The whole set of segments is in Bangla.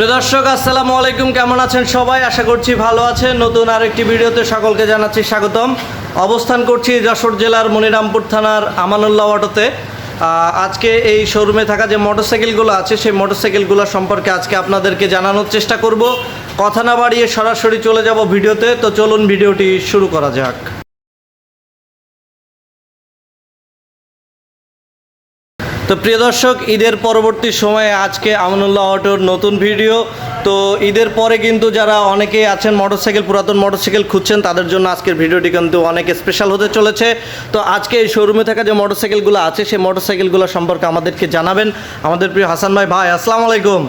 প্রিয় দর্শক, আসসালামু আলাইকুম। কেমন আছেন সবাই? আশা করছি ভালো আছেন। নতুন আরেকটি ভিডিওতে সকলকে জানাচ্ছি স্বাগতম। অবস্থান করছি যশোর জেলার মনিরামপুর থানার আমানুল্লাহ অটোতে। আজকে এই শোরুমে থাকা যে মোটরসাইকেলগুলো আছে, সেই মোটরসাইকেলগুলো সম্পর্কে আজকে আপনাদেরকে জানানোর চেষ্টা করব। কথা না বাড়িয়ে সরাসরি চলে যাব ভিডিওতে। তো চলুন ভিডিওটি শুরু করা যাক। তো প্রিয় দর্শক ঈদের পরবর্তী সময়ে আজকে আমানুল্লাহ অটোর নতুন ভিডিও। তো ঈদের পরে কিন্তু যারা অনেকেই আছেন মোটরসাইকেল পুরাতন মোটরসাইকেল খুঁজছেন তাদের জন্য আজকের ভিডিওটি কিন্তু অনেক স্পেশাল হতে চলেছে। তো আজকে এই শোরুমে থাকা যে মোটরসাইকেলগুলো আছে সেই মোটরসাইকেলগুলো সম্পর্কে আমাদেরকে জানাবেন। আমাদের প্রিয় হাসান ভাই ভাই আসসালামু আলাইকুম।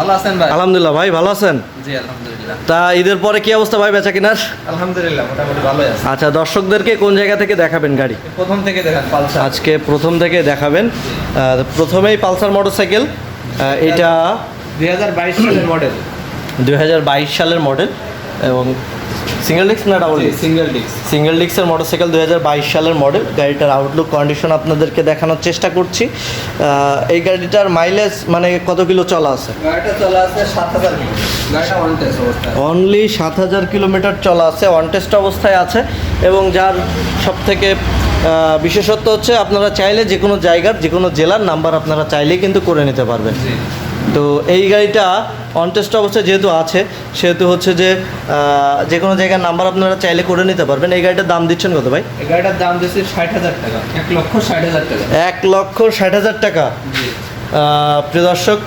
ভালো আছেন ভাই? আলহামদুলিল্লাহ ভাই ভালো আছেন? জি আলহামদুলিল্লাহ। তা ঈদের পরে কি অবস্থা ভাই বেচা কিনার? আলহামদুলিল্লাহ মোটামুটি ভালোই আছে। আচ্ছা দর্শকদেরকে কোন জায়গা থেকে দেখাবেন গাড়ি? প্রথম থেকে দেখান পালসার। আজকে প্রথম থেকে দেখাবেন। প্রথমেই পালসার মোটরসাইকেল এটা দুই হাজার বাইশ সালের মডেল। দু হাজার বাইশ সালের মডেল এবং সিঙ্গেল ডিস্ক না ডাবল সিঙ্গেল ডিস্ক সিঙ্গেল ডিস্কের মোটরসাইকেল দু হাজার বাইশ সালের মডেল। গাড়িটার আউটলুক কন্ডিশন আপনাদেরকে দেখানোর চেষ্টা করছি। এই গাড়িটার মাইলেজ মানে কত কিলো চলা আছে? গাড়িটা চলে সাত হাজার অনলি সাত হাজার কিলোমিটার চলা আছে ওয়ান টেস্ট অবস্থায় আছে এবং যার সব থেকে বিশেষত্ব হচ্ছে আপনারা চাইলে যে কোনো জায়গার যে কোনো জেলার নাম্বার আপনারা চাইলেই কিন্তু করে নিতে পারবেন। তো এই গাড়িটা অনটেস্ট অবস্থায় যেহেতু আছে সেহেতু হচ্ছে যে যে কোনো জায়গার নাম্বার আপনারা চাইলে করে নিতে পারবেন। এই গাড়িটার দাম দিচ্ছেন কত ভাই? এই গাড়িটার দাম দিচ্ছে ষাট হাজার টাকা। এক লক্ষ ষাট হাজার টাকা। এক লক্ষ ষাট হাজার টাকা। প্রিয় দর্শক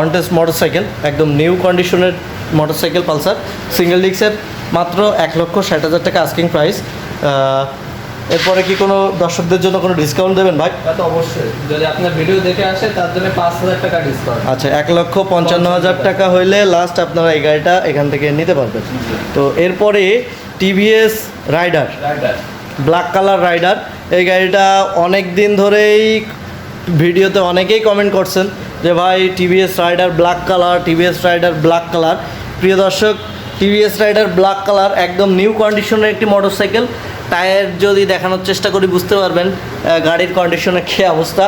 অনটেস্ট মোটরসাইকেল একদম নিউ কন্ডিশনের মোটরসাইকেল পালসার সিঙ্গেল ডিস্কের মাত্র এক লক্ষ ষাট হাজার টাকা আস্কিং প্রাইস এরপরে কি কোনো দর্শকদের জন্য কোনো ডিসকাউন্ট দেবেন ভাই? তা তো অবশ্যই। যদি আপনার ভিডিও দেখে আসে তার জন্য পাঁচ হাজার টাকা ডিসকাউন্ট আচ্ছা এক লক্ষ পঞ্চান্ন হাজার টাকা হইলে লাস্ট আপনারা এই গাড়িটা এখান থেকে নিতে পারবেন। তো এরপরে TVS Raider Raider black colour Raider এই গাড়িটা অনেক দিন ধরেই ভিডিওতে অনেকেই কমেন্ট করছেন যে ভাই TVS Raider black colour TVS Raider black colour প্রিয় দর্শক টিভিএস রাইডার ব্ল্যাক কালার একদম নিউ কন্ডিশনের একটি মোটরসাইকেল টায়ার যদি দেখানোর চেষ্টা করি বুঝতে পারবেন গাড়ির কন্ডিশনের কী অবস্থা।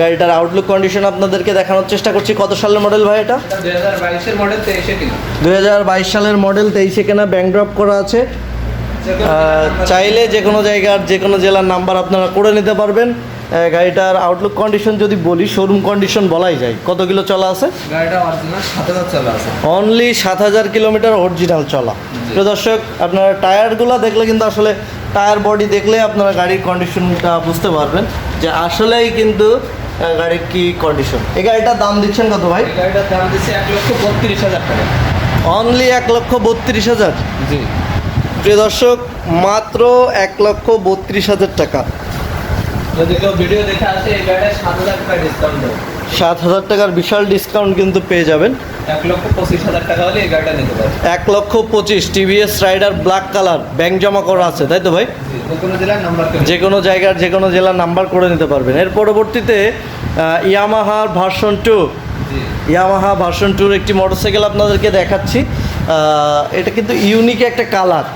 গাড়িটার আউটলুক কন্ডিশন আপনাদেরকে দেখানোর চেষ্টা করছি। কত সালের মডেল ভাই এটা? দুই হাজার দুই সালের মডেল তেইশে কেনা ব্যাংক ড্রপ করা আছে। চাইলে যে কোনো জায়গার যে কোনো জেলার নাম্বার আপনারা করে নিতে পারবেন। গাড়িটার আউটলুক কন্ডিশন যদি বলি শোরুম কন্ডিশন বলাই যায়। কত কিলো চলে আছে? অনলি সাত হাজার কিলোমিটার অরিজিনাল চলা। প্রিয় দর্শক আপনারা টায়ারগুলো দেখলে কিন্তু আসলে টায়ার বডি দেখলে আপনারা গাড়ির কন্ডিশনটা বুঝতে পারবেন যে আসলেই কিন্তু গাড়ির কি কন্ডিশন এই গাড়িটার দাম দিচ্ছেন কত ভাই? গাড়িটার দাম দিচ্ছে এক লক্ষ বত্রিশ হাজার টাকা। অনলি এক লক্ষ বত্রিশ হাজার? জি। প্রিয় দর্শক মাত্র এক লক্ষ বত্রিশ হাজার টাকা। যদি কেউ ভিডিও দেখে আসে এই গাড়িটা সাত হাজার টাকা ডিসকাউন্ট সাত হাজার টাকার বিশাল ডিসকাউন্ট কিন্তু পেয়ে যাবেন। এক লক্ষ পঁচিশ TVS Raider black colour bank জমা করা আছে তাই তো ভাই? যে কোনো জায়গার যে কোনো জেলার নাম্বার করে নিতে পারবেন। এর পরবর্তীতে ইয়ামাহার ভার্সন টু ইয়ামাহা ভার্সন টুর একটি মোটরসাইকেল আপনাদেরকে দেখাচ্ছি। এটা কিন্তু ইউনিক একটা কালার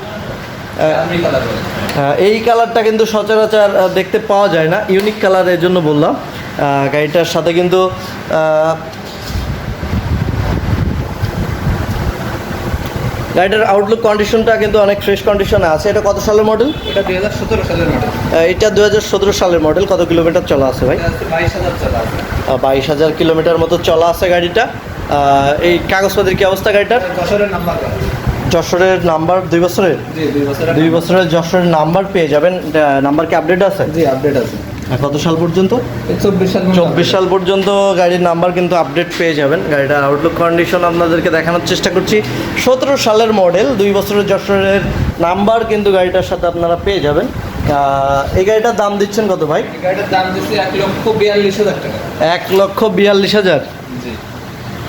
এই কালারটা কিন্তু সচরাচর দেখতে পাওয়া যায় না। ইউনিক কালারের জন্য বললাম। গাড়িটার সাথে কিন্তু গাড়িটার আউটলুক কন্ডিশনটা কিন্তু অনেক ফ্রেশ কন্ডিশনে আছে। এটা কত সালের মডেল এটা দুই হাজার সতেরো সালের মডেল এটা দু হাজার সতেরো সালের মডেল কত কিলোমিটার চলা আছে ভাই? বাইশ হাজার চলা আছে। বাইশ হাজার কিলোমিটার মতো চলা আছে গাড়িটা। এই কাগজপত্রের কি অবস্থা গাড়িটার? যশোরের নাম্বার যশোরের নাম্বার দুই বছরের? দুই বছরের যশোরের নাম্বার পেয়ে যাবেন। নাম্বার কি আপডেট আছে? জি আপডেট আছে। কত সাল পর্যন্ত? চব্বিশ সাল পর্যন্ত গাড়ির নাম্বার কিন্তু আপডেট পেয়ে যাবেন। গাড়িটার আউটলুক কন্ডিশন আপনাদেরকে দেখানোর চেষ্টা করছি। সতেরো সালের মডেল দুই বছরের যশোরের নাম্বার কিন্তু গাড়িটার সাথে আপনারা পেয়ে যাবেন। এই গাড়িটার দাম দিচ্ছেন কত ভাই? গাড়িটার দাম দিচ্ছে এক লক্ষ বিয়াল্লিশ হাজার টাকা। এক লক্ষ বিয়াল্লিশ হাজার?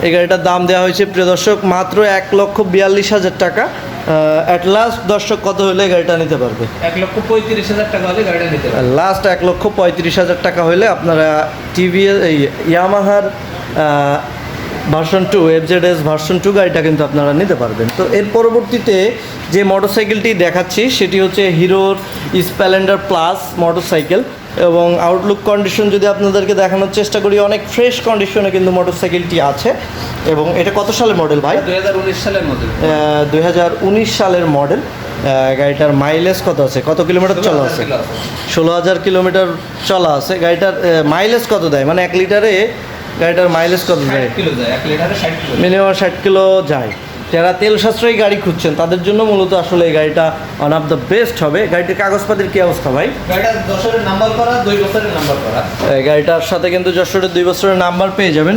এই গাড়িটার দাম দেওয়া হয়েছে প্রিয় দর্শক মাত্র এক লক্ষ বিয়াল্লিশ হাজার টাকা। অ্যাট লাস্ট দর্শক কত হলে গাড়িটা নিতে পারবে? এক লক্ষ পঁয়ত্রিশ হাজার টাকা হলে গাড়িটা নিতে পারবে। লাস্ট এক লক্ষ পঁয়ত্রিশ হাজার টাকা হলে আপনারা টিভি এই ইয়ামাহার version two FZ S version two গাড়িটা কিন্তু আপনারা নিতে পারবেন। তো এর পরবর্তীতে যে মোটরসাইকেলটি দেখাচ্ছি সেটি হচ্ছে হিরোর স্প্যালেন্ডার প্লাস মোটরসাইকেল এবং আউটলুক কন্ডিশন যদি আপনাদেরকে দেখানোর চেষ্টা করি অনেক ফ্রেশ কন্ডিশনে কিন্তু মোটরসাইকেলটি আছে। এবং এটা কত সালের মডেল ভাই? দুই হাজার উনিশ সালের দুই হাজার উনিশ সালের মডেল গাড়িটার মাইলেজ কত আছে? কত কিলোমিটার চলা আছে? ষোলো হাজার কিলোমিটার চলা আছে। গাড়িটার মাইলেজ কত দেয়? মানে এক লিটারে গাড়িটার মাইলেজ কত যায়? মিনিমাম ষাট কিলো যায়। যারা তেল সাশ্রয়ী গাড়ি খুঁজছেন তাদের জন্য মূলত আসলে এই গাড়িটা ওয়ান অফ দ্য বেস্ট হবে। গাড়িটির কাগজপাতির কী অবস্থা ভাই? নাম্বার করা দুই বছরের নাম্বার করা। এই গাড়িটার সাথে কিন্তু যশোরের দুই বছরের নাম্বার পেয়ে যাবেন।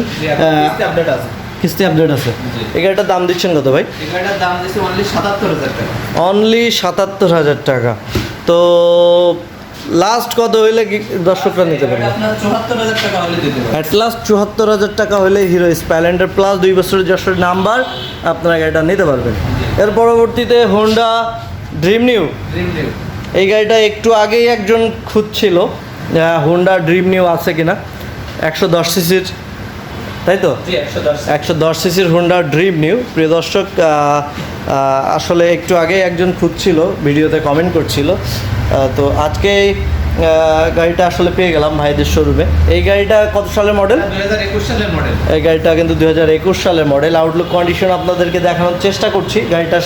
আপডেট আছে। কিস্তি আপডেট আছে। এই গাড়িটার দাম দিচ্ছেন কত ভাই? গাড়িটার দাম দিচ্ছে অনলি সাতাত্তর হাজার টাকা। অনলি সাতাত্তর হাজার টাকা। তো লাস্ট কত হইলে দর্শকরা নিতে পারবে? অ্যাট লাস্ট চুয়াত্তর হাজার টাকা হলে হিরো স্প্যালেন্ডার প্লাস দুই বছরের যশোরের নাম্বার আপনারা গাড়িটা নিতে পারবেন। এর পরবর্তীতে Honda Dream new Dream new এই গাড়িটা একটু আগেই একজন খুঁজছিল হোন্ডা ড্রিম নিউ আছে কিনা। একশো দশ সিসির তাই তো? একশো দশ সিসির হোন্ডা ড্রিম নিউ প্রিয় দর্শক আসলে একটু আগে একজন খুঁজছিল ভিডিওতে কমেন্ট করছিল। তো আজকে গাড়িটা আসলে পেয়ে গেলাম ভাইদের শোরুমে এই গাড়িটা কত সালের মডেল একুশ সালের মডেল এই গাড়িটা কিন্তু দুই হাজার একুশ সালের মডেল আউটলুক কন্ডিশন আপনাদেরকে দেখানোর চেষ্টা করছি। গাড়িটা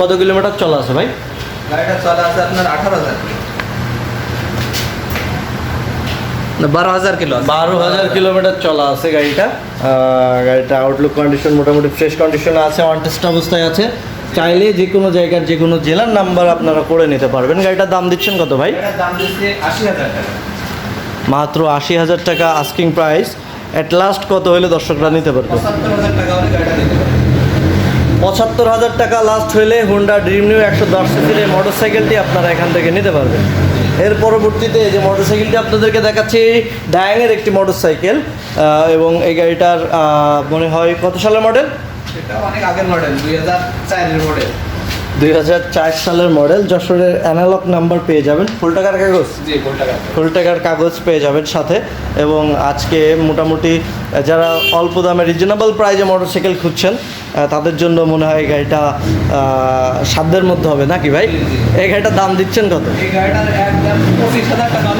কত কিলোমিটার চলা আছে ভাই? গাড়িটা চলা আছে আপনার আঠারো হাজার। বারো হাজার কিলো বারো হাজার কিলোমিটার চলা আছে গাড়িটা। গাড়িটা আউটলুক কন্ডিশন মোটামুটি ফ্রেশ কন্ডিশনে আছে অন টেস্ট অবস্থায় আছে। চাইলে যে কোনো জায়গার যে কোনো জেলার নাম্বার আপনারা করে নিতে পারবেন। গাড়িটার দাম দিচ্ছেন কত ভাই? হাজার টাকা। মাত্র আশি হাজার টাকা আস্কিং প্রাইস অ্যাট লাস্ট কত হলে দর্শকরা নিতে পারবে? পঁচাত্তর হাজার টাকা লাস্ট হলে হোন্ডা ড্রিম নিউ একশো দশ সিসির এই মোটরসাইকেলটি আপনারা এখান থেকে নিতে পারবেন। এর পরবর্তীতে এই যে মোটরসাইকেলটি আপনাদেরকে দেখাচ্ছি ডায়াংয়ের একটি মোটরসাইকেল এবং এই গাড়িটার মনে হয় কত সালের মডেল এটা অনেক আগের মডেল দুই হাজার চারের মডেল দুই হাজার চার সালের মডেল যশোরের অ্যানালগ নাম্বার পেয়ে যাবেন। ফুল টাকার কাগজ? জি কোন টাকা ফুল টাকার কাগজ পেয়ে যাবেন সাথে। এবং আজকে মোটামুটি যারা অল্প দামে রিজনেবল প্রাইজে মোটরসাইকেল খুঁজছেন তাদের জন্য মনে হয় এই গাড়িটা সাধ্যের মধ্যে হবে নাকি ভাই। এই গাড়িটার দাম দিচ্ছেন কত? একদম পঁচিশ হাজার টাকা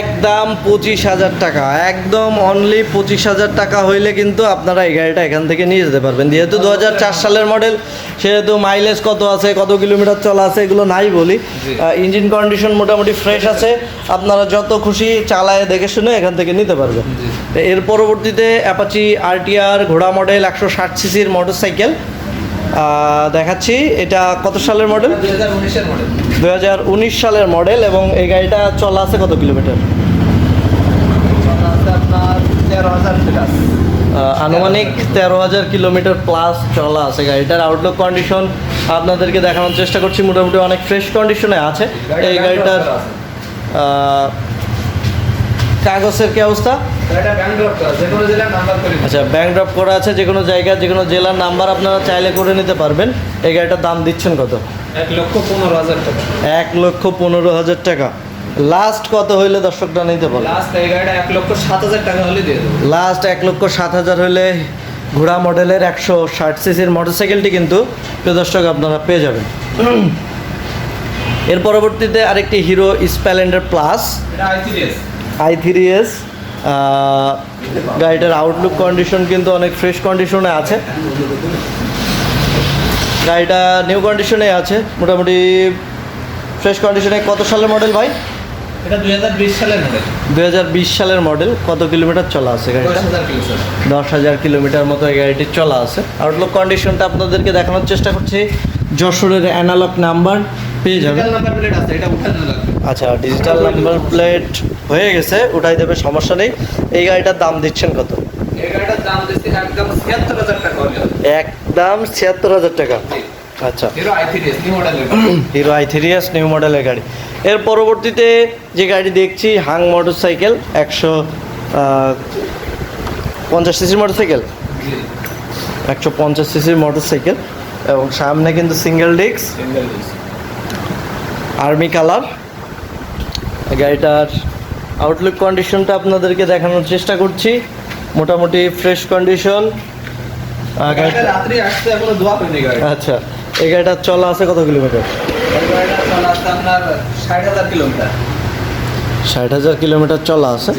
একদম পঁচিশ হাজার টাকা। একদম অনলি পঁচিশ হাজার টাকা হইলে কিন্তু আপনারা এই গাড়িটা এখান থেকে নিয়ে যেতে পারবেন। যেহেতু দু হাজার চার সালের মডেল সেহেতু মাইলেজ কত আছে কত কিলোমিটার চলা আছে এগুলো নাই বলি। ইঞ্জিন কন্ডিশন মোটামুটি ফ্রেশ আছে। আপনারা যত খুশি চালায় দেখে শুনে এখান থেকে নিতে পারবেন। এর পরবর্তীতে অ্যাপাচি আরটিআর ঘোড়া মডেল একশো ষাট সিসির মোটরসাইকেল দেখাচ্ছি এটা কত সালের মডেল দুই হাজার মডেল দু হাজার উনিশ সালের মডেল এবং এই গাড়িটা চলা আছে কত কিলোমিটার চলা আছে আপনার তেরো হাজার আনুমানিক তেরো হাজার কিলোমিটার প্লাস চলা আছে গাড়িটার আউটলুক কন্ডিশন আপনাদেরকে দেখানোর চেষ্টা করছি। মোটামুটি অনেক ফ্রেশ কন্ডিশনে আছে। এই গাড়িটার কাগজের কি অবস্থা? আচ্ছা ব্যাংক ড্রপ করা আছে। যে কোনো জায়গায় যে কোনো জেলার নাম্বার আপনারা চাইলে করে নিতে পারবেন। এই গাড়িটার দাম দিচ্ছেন কত? এক লক্ষ পনেরো হাজার টাকা। এক লক্ষ পনেরো হাজার টাকা। লাস্ট কত হইলে দর্শকরা নিতে পারবে লাস্ট এই গাড়িটা এক লক্ষ সাত হাজার টাকা হলে দিয়ে দেবো। লাস্ট এক লক্ষ সাত হাজার হলে ঘোড়া মডেলের একশো ষাট সিসির মোটরসাইকেলটি কিন্তু প্রিয় দর্শক আপনারা পেয়ে যাবেন। এর পরবর্তীতে আরেকটি Hero Splendor plus I three S গাড়িটার আউটলুক কন্ডিশন কিন্তু অনেক ফ্রেশ কন্ডিশনে আছে। গাড়িটা নিউ কন্ডিশনে আছে। মোটামুটি ফ্রেশ কন্ডিশনে কত সালের মডেল ভাই? এটা দুই হাজার বিশ সালের মডেল সালের মডেল কত কিলোমিটার চলা আছে গাড়িটা? হাজার কিলো স্যার দশ হাজার কিলোমিটার মতো এই গাড়িটি চলা আছে। আউটলুক কন্ডিশনটা আপনাদেরকে দেখানোর চেষ্টা করছি। যশোরের অ্যানালগ নাম্বার পেয়ে যাবেন। আচ্ছা ডিজিটাল নাম্বার প্লেট হয়ে গেছে উঠাই দেবে সমস্যা নেই। এই গাড়িটার দাম দিচ্ছেন কত? এই গাড়িটার দাম দিচ্ছে একদম ছিয়াত্তর হাজার টাকা একদম ছিয়াত্তর হাজার টাকা। জি। আচ্ছা। হিরো আই সিরিয়াস নিউ মডেলের Hero I three S new মডেলের গাড়ি। এর পরবর্তীতে যে গাড়ি দেখছি হাং মোটরসাইকেল একশো পঞ্চাশ সিসির মোটরসাইকেল। জি। একশো পঞ্চাশ সিসির মোটরসাইকেল এবং সামনে কিন্তু সিঙ্গেল ডিস্ক। Army colour. গাড়িটার আউটলুক কন্ডিশনটা আপনাদেরকে দেখানোর চেষ্টা করছি। মোটামুটি ফ্রেশ কন্ডিশন আচ্ছা। এই গাড়িটার চলা আছে কত কিলোমিটার? গাড়িটা ষাট হাজার কিলোমিটার। চলা আছে?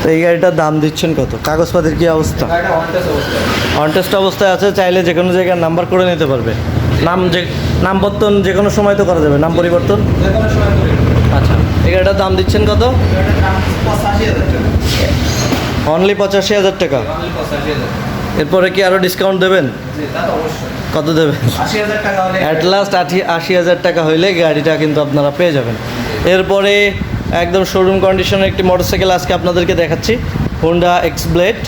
তো এই গাড়িটার দাম দিচ্ছেন কত? কাগজপাতির কি অবস্থা? গাড়িটা অনটেস্ট অবস্থায় আছে চাইলে যে কোনো জায়গায় নাম্বার করে নিতে পারবে। নাম যে নাম পরিবর্তন যে কোনো সময় তো করা যাবে। নাম পরিবর্তন? আচ্ছা এই গাড়িটার দাম দিচ্ছেন কত? অনলি পঁচাশি হাজার টাকা। এরপরে কি আরও ডিসকাউন্ট দেবেন? কত দেবেন? আশি হাজার টাকা অ্যাট লাস্ট আশি আশি হাজার টাকা হইলে গাড়িটা কিন্তু আপনারা পেয়ে যাবেন। এরপরে একদম শোরুম কন্ডিশনের একটি মোটরসাইকেল আজকে আপনাদেরকে দেখাচ্ছি। হোন্ডা এক্স ব্লেড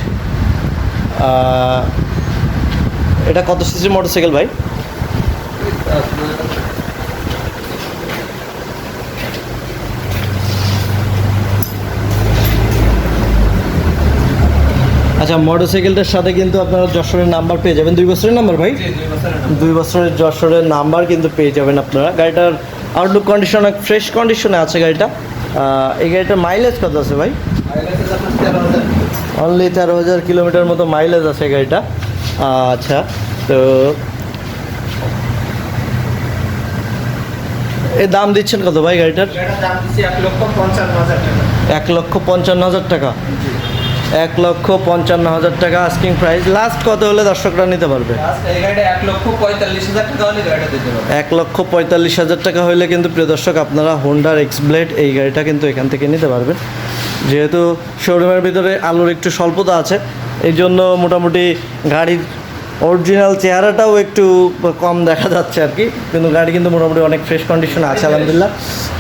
এটা কত সিসি মোটরসাইকেল ভাই? আচ্ছা মোটরসাইকেলটার সাথে কিন্তু আপনারা যশোরের নাম্বার পেয়ে যাবেন। দুই বছরের নাম্বার ভাই? দুই বছরের যশোরের নাম্বার কিন্তু পেয়ে যাবেন আপনারা। গাড়িটার আউটলুক কন্ডিশন অনেক ফ্রেশ কন্ডিশনে আছে গাড়িটা। এই গাড়িটার মাইলেজ কত আছে ভাই? অনলি তেরো হাজার। কিলোমিটার মতো মাইলেজ আছে গাড়িটা। আচ্ছা তো এর দাম দিচ্ছেন কত ভাই গাড়িটার? এক লক্ষ পঞ্চান্ন হাজার টাকা। এক লক্ষ পঞ্চান্ন হাজার টাকা আস্কিং প্রাইস লাস্ট কত হলে দর্শকরা নিতে পারবে? এক লক্ষ পঁয়তাল্লিশ হাজার টাকা হলে গাড়িটা দিতে পারব। এক লক্ষ পঁয়তাল্লিশ হাজার টাকা হইলে কিন্তু প্রিয় দর্শক আপনারা হোন্ডার এক্স ব্লেড এই গাড়িটা কিন্তু এখান থেকে নিতে পারবেন। যেহেতু শোরুমের ভিতরে আলোর একটু স্বল্পতা আছে এই জন্য মোটামুটি গাড়ির অরিজিনাল চেহারাটাও একটু কম দেখা যাচ্ছে আর কি। কিন্তু গাড়ি কিন্তু মোটামুটি অনেক ফ্রেশ কন্ডিশনে আছে আলহামদুলিল্লাহ।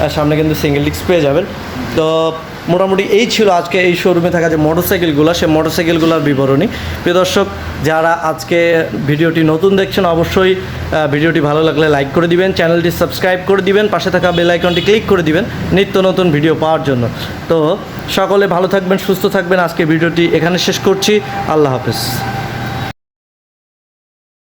আর সামনে কিন্তু সিঙ্গেল ডিস্ক পেয়ে যাবেন। তো মোটামুটি এই ছিল আজকে এই শোরুমে থাকা যে মোটরসাইকেলগুলো সেই মোটরসাইকেলগুলোর বিবরণী। প্রিয় দর্শক, যারা আজকে ভিডিওটি নতুন দেখছেন, অবশ্যই ভিডিওটি ভালো লাগলে লাইক করে দিবেন চ্যানেলটি সাবস্ক্রাইব করে দিবেন, পাশে থাকা বেল আইকনটি ক্লিক করে দিবেন, নিত্য নতুন ভিডিও পাওয়ার জন্য। তো সকলে ভালো থাকবেন, সুস্থ থাকবেন, আজকে ভিডিওটি এখানে শেষ করছি। আল্লাহ হাফেজ।